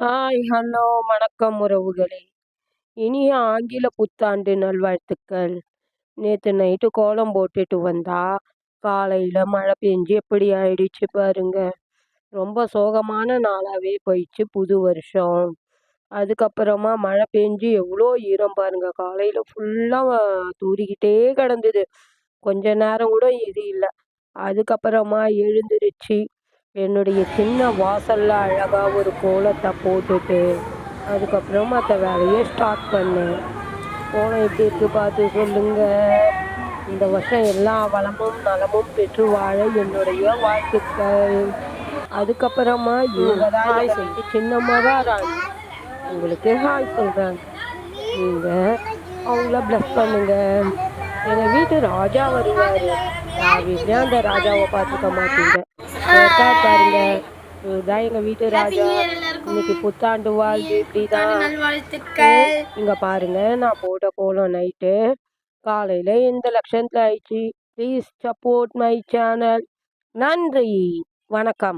Hi, hello, வணக்கம் உறவுகளே! இனிய ஆங்கில புத்தாண்டு நல்வாழ்த்துக்கள். நேற்று நைட்டு கோலம் போட்டுட்டு வந்தா, காலையில் மழை பெஞ்சு எப்படி ஆயிடுச்சு பாருங்க. ரொம்ப சோகமான நாளாகவே போயிடுச்சு புது வருஷம். அதுக்கப்புறமா மழை பெஞ்சு எவ்வளோ ஈரம் பாருங்க. காலையில் ஃபுல்லாக தூறிக்கிட்டே கிடந்தது. கொஞ்ச நேரம் கூட இது இல்லை அதுக்கப்புறமா எழுந்திருச்சு என்னுடைய சின்ன வாசல்ல அழகா ஒரு கோலத்தை போட்டுட்டு அதுக்கப்புறம் மற்ற வேலையை ஸ்டார்ட் பண்ணேன். கோலம் எப்படி இருக்கு பார்த்து சொல்லுங்க. இந்த வருஷம் எல்லா வளமும் நலமும் பெற்று வாழ என்னுடைய வாழ்த்துக்கள். அதுக்கப்புறமா இவங்க தான் எனக்கு சின்னம்மா தான் உங்களுக்கு ஹாய் சொல்கிறாங்க நீங்கள் அவங்கள ப்ளஸ் பண்ணுங்க. எங்கள் வீட்டு ராஜா வருவார். யார் வீட்லேயும் அந்த ராஜாவை பார்த்துக்க மாட்டீங்க இருக்கார் பாருங்க. இதுதான் எங்க வீட்டு ராஜா. இன்னைக்கு புத்தாண்டு வாழ்வு இப்படிதான் இங்க பாருங்க நான் போட்ட கோலம் நைட்டு காலையில இந்த லட்சணத்துல ஆயிடுச்சு? ப்ளீஸ் சப்போர்ட் மை சேனல் நன்றி. வணக்கம்.